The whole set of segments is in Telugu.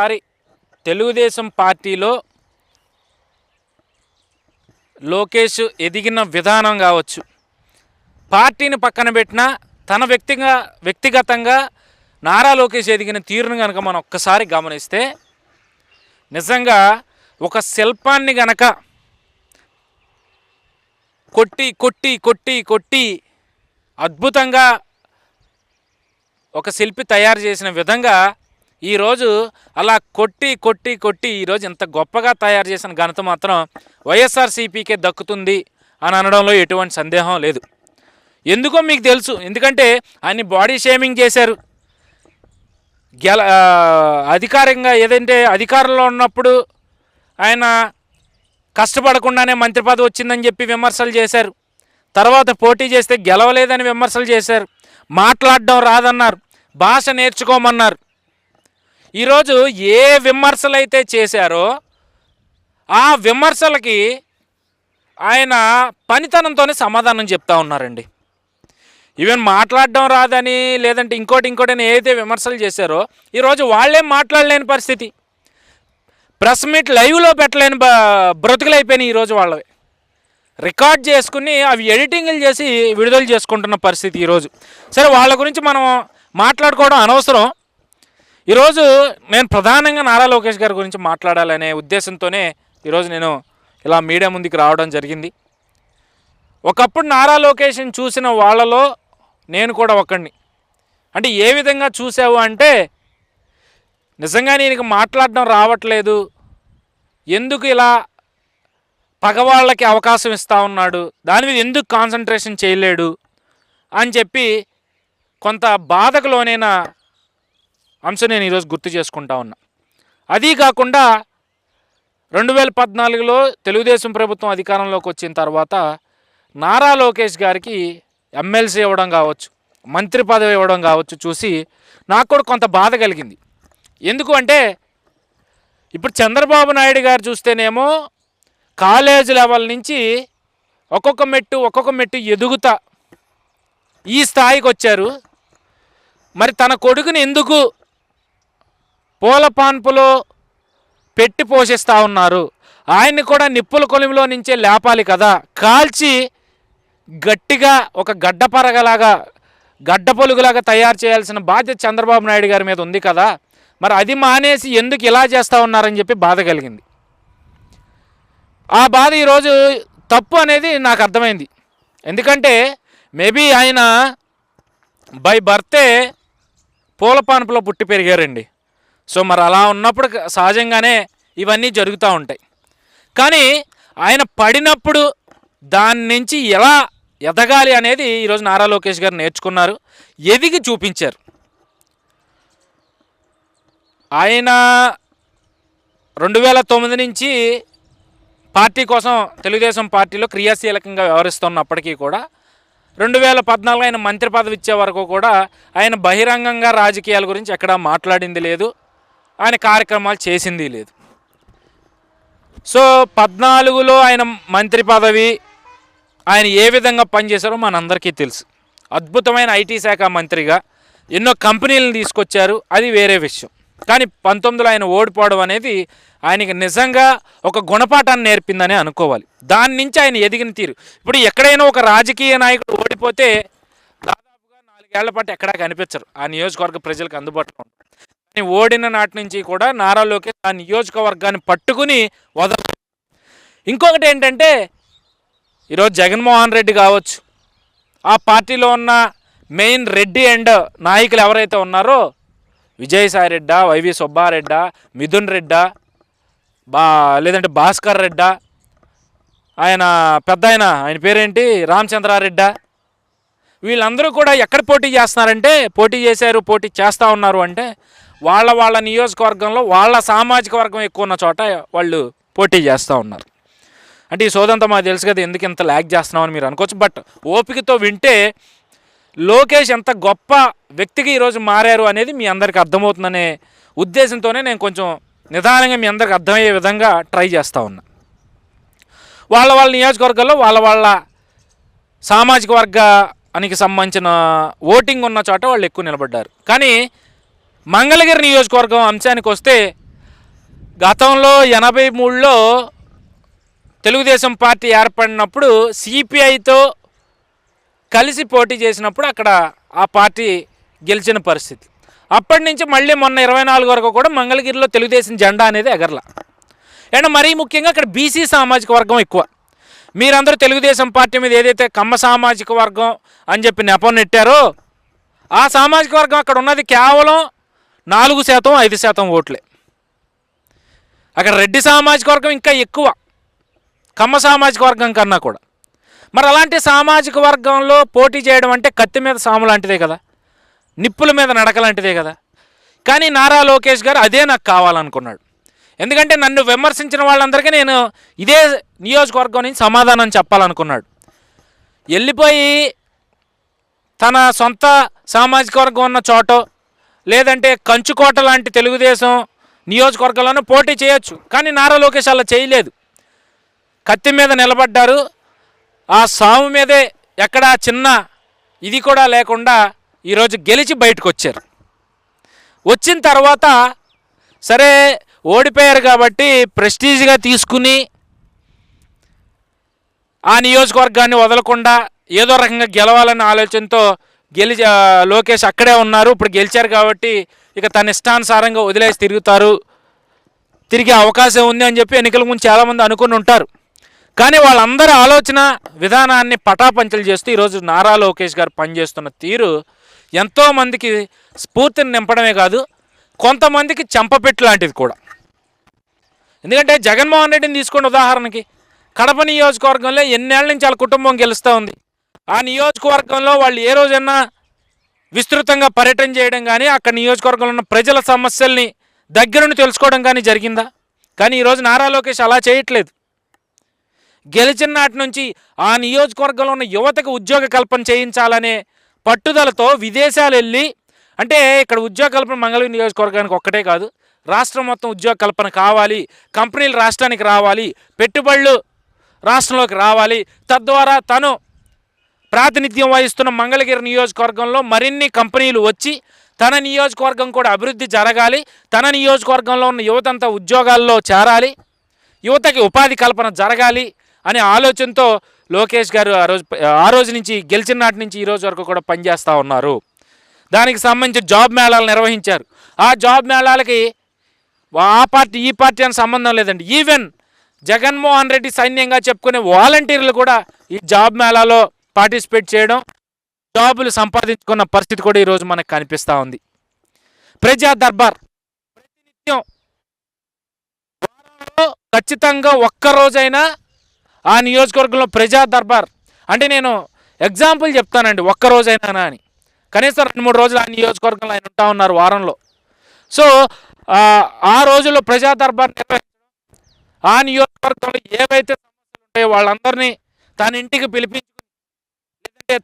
ఒక్కసారి తెలుగుదేశం పార్టీలో లోకేష్ ఎదిగిన విధానం కావచ్చు. పార్టీని పక్కన పెట్టినా తన వ్యక్తిగా వ్యక్తిగతంగా నారా లోకేష్ ఎదిగిన తీరును కనుక మనం ఒక్కసారి గమనిస్తే నిజంగా ఒక శిల్పాన్ని గనక కొట్టి కొట్టి కొట్టి కొట్టి అద్భుతంగా ఒక శిల్పి తయారు చేసిన విధంగా ఈరోజు అలా కొట్టి కొట్టి కొట్టి ఈరోజు ఇంత గొప్పగా తయారు చేసిన ఘనత మాత్రం వైఎస్ఆర్సీపీకే దక్కుతుంది అని అనడంలో ఎటువంటి సందేహం లేదు. ఎందుకో మీకు తెలుసు. ఎందుకంటే ఆయన బాడీ షేమింగ్ చేశారు. గెల అధికారంగా ఏదంటే అధికారంలో ఉన్నప్పుడు ఆయన కష్టపడకుండానే మంత్రి పదవి వచ్చిందని చెప్పి విమర్శలు చేశారు. తర్వాత పోటీ చేస్తే గెలవలేదని విమర్శలు చేశారు. మాట్లాడడం రాదన్నారు. భాష నేర్చుకోమన్నారు. ఈరోజు ఏ విమర్శలు అయితే చేశారో ఆ విమర్శలకి ఆయన పనితనంతోనే సమాధానం చెప్తా ఉన్నారండి. ఈవెన్ మాట్లాడడం రాదని లేదంటే ఇంకోటి ఇంకోటి అని ఏదైతే విమర్శలు చేశారో ఈరోజు వాళ్ళేం మాట్లాడలేని పరిస్థితి. ప్రెస్ మీట్ లైవ్లో పెట్టలేని బ బ్రతుకులు అయిపోయినాయి ఈరోజు వాళ్ళవి. రికార్డ్ చేసుకుని అవి ఎడిటింగ్లు చేసి విడుదల చేసుకుంటున్న పరిస్థితి ఈరోజు. సరే వాళ్ళ గురించి మనం మాట్లాడుకోవడం అనవసరం. ఈరోజు నేను ప్రధానంగా నారా లోకేష్ గారి గురించి మాట్లాడాలనే ఉద్దేశంతోనే ఈరోజు నేను ఇలా మీడియా ముందుకు రావడం జరిగింది. ఒకప్పుడు నారా లోకేష్ని చూసిన వాళ్ళలో నేను కూడా ఒకడిని అంటే ఏ విధంగా చూసావు అంటే నిజంగా నేను మాట్లాడడం రావట్లేదు. ఎందుకు ఇలా పగవాళ్ళకి అవకాశం ఇస్తా ఉన్నాడు? దాని మీద ఎందుకు కాన్సన్ట్రేషన్ చేయలేడు? అని చెప్పి కొంత బాధకులోనైనా అంశం నేను ఈరోజు గుర్తు చేసుకుంటా ఉన్నా. అదీ కాకుండా రెండు వేల పద్నాలుగులో తెలుగుదేశం ప్రభుత్వం అధికారంలోకి వచ్చిన తర్వాత నారా లోకేష్ గారికి ఎమ్మెల్సీ ఇవ్వడం కావచ్చు మంత్రి పదవి ఇవ్వడం కావచ్చు చూసి నాకు కూడా కొంత బాధ కలిగింది. ఎందుకు అంటే ఇప్పుడు చంద్రబాబు నాయుడు గారు చూస్తేనేమో కాలేజ్ లెవెల్ నుంచి ఒక్కొక్క మెట్టు ఒక్కొక్క మెట్టు ఎదుగుతా ఈ స్థాయికి వచ్చారు. మరి తన కొడుకుని ఎందుకు పూల పాన్పులో పెట్టి పోషిస్తూ ఉన్నారు. ఆయన్ని కూడా నిప్పుల కొలిమిలో నుంచే లేపాలి కదా. కాల్చి గట్టిగా ఒక గడ్డపరగలాగా గడ్డ పొలుగులాగా తయారు చేయాల్సిన బాధ్యత చంద్రబాబు నాయుడు గారి మీద ఉంది కదా. మరి అది మానేసి ఎందుకు ఇలా చేస్తూ ఉన్నారని చెప్పి బాధ కలిగింది. ఆ బాధ ఈరోజు తప్పు అనేది నాకు అర్థమైంది. ఎందుకంటే మేబీ ఆయన బై బర్తే పూల పాన్పులో పుట్టి పెరిగారండి. సో మరి అలా ఉన్నప్పుడు సహజంగానే ఇవన్నీ జరుగుతూ ఉంటాయి. కానీ ఆయన పడినప్పుడు దాని నుంచి ఎలా ఎదగాలి అనేది ఈరోజు నారా లోకేష్ గారు నేర్చుకున్నారు ఎదిగి చూపించారు. ఆయన రెండు వేల తొమ్మిది నుంచి పార్టీ కోసం తెలుగుదేశం పార్టీలో క్రియాశీలకంగా వ్యవహరిస్తున్నప్పటికీ కూడా రెండు వేల పద్నాలుగు ఆయన మంత్రి పదవి ఇచ్చే వరకు కూడా ఆయన బహిరంగంగా రాజకీయాల గురించి ఎక్కడా మాట్లాడింది లేదు. ఆయన కార్యక్రమాలు చేసింది లేదు. సో పద్నాలుగులో ఆయన మంత్రి పదవి ఆయన ఏ విధంగా పనిచేశారో మనందరికీ తెలుసు. అద్భుతమైన ఐటీ శాఖ మంత్రిగా ఎన్నో కంపెనీలను తీసుకొచ్చారు అది వేరే విషయం. కానీ పంతొమ్మిదిలో ఆయన ఓడిపోవడం అనేది ఆయనకి నిజంగా ఒక గుణపాఠాన్ని నేర్పిందని అనుకోవాలి. దాని నుంచి ఆయన ఎదిగిన తీరు. ఇప్పుడు ఎక్కడైనా ఒక రాజకీయ నాయకుడు ఓడిపోతే దాదాపుగా నాలుగేళ్ళ పాటు ఎక్కడా కనిపించరు. ఆ నియోజకవర్గ ప్రజలకు అందుబాటులో ఉంటారు. కానీ ఓడిన నాటి నుంచి కూడా నారా లోకేష్ ఆ నియోజకవర్గాన్ని పట్టుకుని వదల ఇంకొకటి ఏంటంటే ఈరోజు జగన్మోహన్ రెడ్డి కావచ్చు ఆ పార్టీలో ఉన్న మెయిన్ రెడ్డి అండ్ నాయకులు ఎవరైతే ఉన్నారో విజయసాయి రెడ్డా వైవి సుబ్బారెడ్డా మిథున్ రెడ్డా బా లేదంటే భాస్కర్ రెడ్డా ఆయన పెద్ద ఆయన ఆయన పేరేంటి? రామచంద్రారెడ్డా. వీళ్ళందరూ కూడా ఎక్కడ పోటీ చేస్తున్నారంటే పోటీ చేశారు పోటీ చేస్తూ ఉన్నారు అంటే వాళ్ళ వాళ్ళ నియోజకవర్గంలో వాళ్ళ సామాజిక వర్గం ఎక్కువ ఉన్న చోట వాళ్ళు పోటీ చేస్తూ ఉన్నారు. అంటే ఈ సోదంతా మాకు తెలుసు కదా ఎందుకు ఇంత ల్యాగ్ చేస్తున్నామని మీరు అనుకోవచ్చు. బట్ ఓపికతో వింటే లోకేష్ ఎంత గొప్ప వ్యక్తిగా ఈరోజు మారారు అనేది మీ అందరికి అర్థమవుతుందనే ఉద్దేశంతోనే నేను కొంచెం నిదానంగా మీ అందరికి అర్థమయ్యే విధంగా ట్రై చేస్తూ ఉన్నా. వాళ్ళ వాళ్ళ నియోజకవర్గాల్లో వాళ్ళ వాళ్ళ సామాజిక వర్గానికి సంబంధించిన ఓటింగ్ ఉన్న చోట వాళ్ళు ఎక్కువ నిలబడ్డారు. కానీ మంగళగిరి నియోజకవర్గం అంశానికి వస్తే గతంలో ఎనభై మూడులో తెలుగుదేశం పార్టీ ఏర్పడినప్పుడు సిపిఐతో కలిసి పోటీ చేసినప్పుడు అక్కడ ఆ పార్టీ గెలిచిన పరిస్థితి. అప్పటి నుంచి మళ్ళీ మొన్న ఇరవై నాలుగు వరకు కూడా మంగళగిరిలో తెలుగుదేశం జెండా అనేది ఎగరల. అండ్ మరీ ముఖ్యంగా అక్కడ బీసీ సామాజిక వర్గం ఎక్కువ. మీరందరూ తెలుగుదేశం పార్టీ మీద ఏదైతే కమ్మ సామాజిక వర్గం అని చెప్పి నెపం నెట్టారో ఆ సామాజిక వర్గం అక్కడ ఉన్నది కేవలం నాలుగు శాతం ఐదు శాతం ఓట్లే. అక్కడ రెడ్డి సామాజిక వర్గం ఇంకా ఎక్కువ. కమ్మ సామాజిక వర్గం కన్నా కూడా. మరి అలాంటి సామాజిక వర్గంలో పోటీ చేయడం అంటే కత్తి మీద సాము లాంటిదే కదా. నిప్పుల మీద నడక లాంటిదే కదా. కానీ నారా లోకేష్ గారు అదే నాకు కావాలనుకున్నాడు. ఎందుకంటే నన్ను విమర్శించిన వాళ్ళందరికీ నేను ఇదే నియోజకవర్గం నుంచి సమాధానం చెప్పాలనుకున్నాడు. వెళ్ళిపోయి తన సొంత సామాజిక వర్గం ఉన్న చోట లేదంటే కంచుకోట లాంటి తెలుగుదేశం నియోజకవర్గంలోనూ పోటీ చేయొచ్చు. కానీ నారా లోకేష్ అలా చేయలేదు. కత్తి మీద నిలబడ్డారు. ఆ సాము మీదే ఎక్కడా చిన్న ఇది కూడా లేకుండా ఈరోజు గెలిచి బయటకు వచ్చారు వచ్చిన తర్వాత సరే ఓడిపోయారు కాబట్టి ప్రెస్టీజ్గా తీసుకుని ఆ నియోజకవర్గాన్ని వదలకుండా ఏదో రకంగా గెలవాలన్న ఆలోచనతో గెలిచ లోకేష్ అక్కడే ఉన్నారు. ఇప్పుడు గెలిచారు కాబట్టి ఇక తన ఇష్టానుసారంగా వదిలేసి తిరుగుతారు. తిరిగే అవకాశం ఉంది అని చెప్పి ఎన్నికల ముందు చాలామంది అనుకుని ఉంటారు. కానీ వాళ్ళందరి ఆలోచన విధానాన్ని పటాపంచలు చేస్తూ ఈరోజు నారా లోకేష్ గారు పనిచేస్తున్న తీరు ఎంతోమందికి స్ఫూర్తిని నింపడమే కాదు కొంతమందికి చెంపపెట్టు లాంటిది కూడా. ఎందుకంటే జగన్మోహన్ రెడ్డిని తీసుకోండి ఉదాహరణకి కడప నియోజకవర్గంలో ఎన్నేళ్ళ నుంచి వాళ్ళ కుటుంబం గెలుస్తూ ఉంది. ఆ నియోజకవర్గంలో వాళ్ళు ఏ రోజైనా విస్తృతంగా పర్యటన చేయడం కానీ అక్కడ నియోజకవర్గంలో ఉన్న ప్రజల సమస్యల్ని దగ్గరుండి తెలుసుకోవడం కానీ జరిగిందా? కానీ ఈరోజు నారా లోకేష్ అలా చేయట్లేదు. గెలిచిన నాటి నుంచి ఆ నియోజకవర్గంలో ఉన్న యువతకు ఉద్యోగ కల్పన చేయించాలనే పట్టుదలతో విదేశాలు వెళ్ళి అంటే ఇక్కడ ఉద్యోగ కల్పన మంగళగిరి నియోజకవర్గానికి ఒక్కటే కాదు రాష్ట్రం మొత్తం ఉద్యోగ కల్పన కావాలి కంపెనీలు రాష్ట్రానికి రావాలి పెట్టుబడులు రాష్ట్రంలోకి రావాలి తద్వారా తను ప్రాతినిధ్యం వహిస్తున్న మంగళగిరి నియోజకవర్గంలో మరిన్ని కంపెనీలు వచ్చి తన నియోజకవర్గం కూడా అభివృద్ధి జరగాలి తన నియోజకవర్గంలో ఉన్న యువతంతా ఉద్యోగాల్లో చేరాలి యువతకి ఉపాధి కల్పన జరగాలి అనే ఆలోచనతో లోకేష్ గారు ఆ రోజు ఆ రోజు నుంచి గెలిచిన నాటి నుంచి ఈ రోజు వరకు కూడా పనిచేస్తూ ఉన్నారు. దానికి సంబంధించి జాబ్ మేళాలు నిర్వహించారు. ఆ జాబ్ మేళాలకి ఆ పార్టీ ఈ పార్టీ అని సంబంధం లేదండి. ఈవెన్ జగన్మోహన్ రెడ్డి సైన్యంగా చెప్పుకునే వాలంటీర్లు కూడా ఈ జాబ్ మేళాలో పార్టిసిపేట్ చేయడం జాబులు సంపాదించుకున్న పరిస్థితి కూడా ఈరోజు మనకు కనిపిస్తూ ఉంది. ప్రజా దర్బార్ ప్రతినిత్యం వారంలో ఖచ్చితంగా ఒక్క రోజైనా ఆ నియోజకవర్గంలో ప్రజా దర్బార్. అంటే నేను ఎగ్జాంపుల్ చెప్తానండి ఒక్కరోజైనా అని. కనీసం రెండు మూడు రోజులు ఆ నియోజకవర్గంలో ఆయన ఉంటా ఉన్నారు వారంలో. సో ఆ, రోజుల్లో ప్రజా దర్బార్ నిర్వహించడం ఆ నియోజకవర్గంలో ఏవైతే సమస్యలు ఉంటాయో వాళ్ళందరినీ తన ఇంటికి పిలిపించుకుని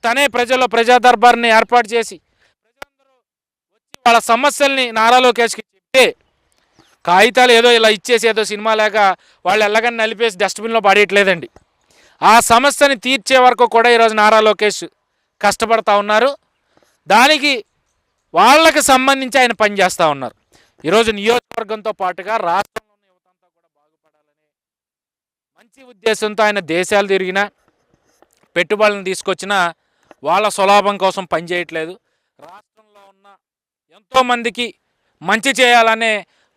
తనే ప్రజల్లో ప్రజా దర్బార్ని ఏర్పాటు చేసి ప్రజలందరూ వచ్చి వాళ్ళ సమస్యల్ని నారా లోకేష్కి చెప్తే కాగితాలు ఏదో ఇలా ఇచ్చేసి ఏదో సినిమా లేక వాళ్ళు ఎల్లగని నలిపేసి డస్ట్బిన్లో పడేయట్లేదండి. ఆ సమస్యని తీర్చే వరకు కూడా ఈరోజు నారా లోకేష్ కష్టపడతా ఉన్నారు. దానికి వాళ్ళకి సంబంధించి ఆయన పనిచేస్తూ ఉన్నారు. ఈరోజు నియోజకవర్గంతో పాటుగా రాష్ట్రంలో యువతంతా కూడా బాగుపడాలనే మంచి ఉద్దేశంతో ఆయన దేశాలు తిరిగిన పెట్టుబడులను తీసుకొచ్చిన వాళ్ళ స్వలాభం కోసం పనిచేయట్లేదు రాష్ట్రంలో ఉన్న ఎంతోమందికి మంచి చేయాలనే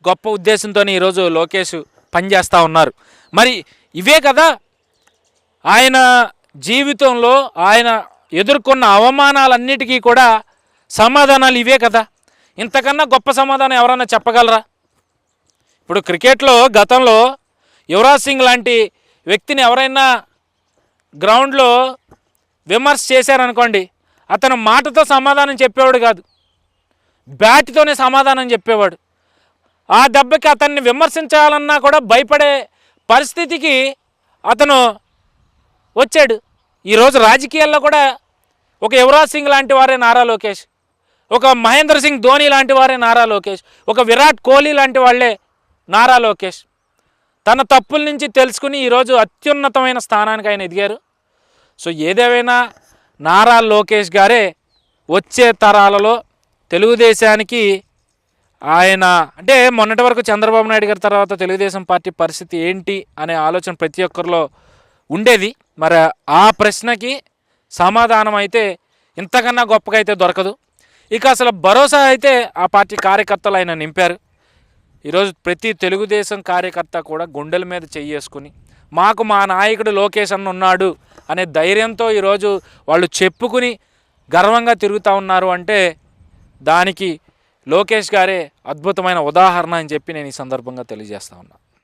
గొప్ప ఉద్దేశంతో ఈరోజు లోకేష్ పనిచేస్తూ ఉన్నారు. మరి ఇవే కదా ఆయన జీవితంలో ఆయన ఎదుర్కొన్న అవమానాలన్నిటికీ కూడా సమాధానాలు ఇవే కదా. ఇంతకన్నా గొప్ప సమాధానం ఎవరైనా చెప్పగలరా? ఇప్పుడు క్రికెట్లో గతంలో యువరాజ్ సింగ్ లాంటి వ్యక్తిని ఎవరైనా గ్రౌండ్లో విమర్శ చేశారనుకోండి అతను మాటతో సమాధానం చెప్పేవాడు కాదు. బ్యాట్తోనే సమాధానం చెప్పేవాడు. ఆ దెబ్బకి అతన్ని విమర్శించాలన్నా కూడా భయపడే పరిస్థితికి అతను వచ్చాడు. ఈరోజు రాజకీయాల్లో కూడా ఒక యువరాజ్ సింగ్ లాంటి వారే నారా లోకేష్. ఒక మహేంద్ర సింగ్ ధోని లాంటి వారే నారా లోకేష్. ఒక విరాట్ కోహ్లీ లాంటి వాళ్ళే నారా లోకేష్. తన తప్పుల నుంచి తెలుసుకుని ఈరోజు అత్యున్నతమైన స్థానానికి ఆయన ఎదిగారు. సో ఏదేమైనా నారా లోకేష్ గారే వచ్చే తరాలలో తెలుగుదేశానికి ఆయన అంటే మొన్నటి వరకు చంద్రబాబు నాయుడు గారి తర్వాత తెలుగుదేశం పార్టీ పరిస్థితి ఏంటి అనే ఆలోచన ప్రతి ఒక్కరిలో ఉండేది. మరి ఆ ప్రశ్నకి సమాధానం అయితే ఇంతకన్నా గొప్పగా అయితే దొరకదు. ఇక అసలు భరోసా అయితే ఆ పార్టీ కార్యకర్తలు ఆయన నింపారు. ఈరోజు ప్రతి తెలుగుదేశం కార్యకర్త కూడా గుండెల మీద చెయ్యేసుకుని మాకు మా నాయకుడు లోకేష్ అన్న ఉన్నాడు అనే ధైర్యంతో ఈరోజు వాళ్ళు చెప్పుకుని గర్వంగా తిరుగుతూ ఉన్నారు అంటే దానికి లోకేష్ గారే అద్భుతమైన ఉదాహరణ అని చెప్పి నేను ఈ సందర్భంగా తెలియజేస్తా ఉన్నా.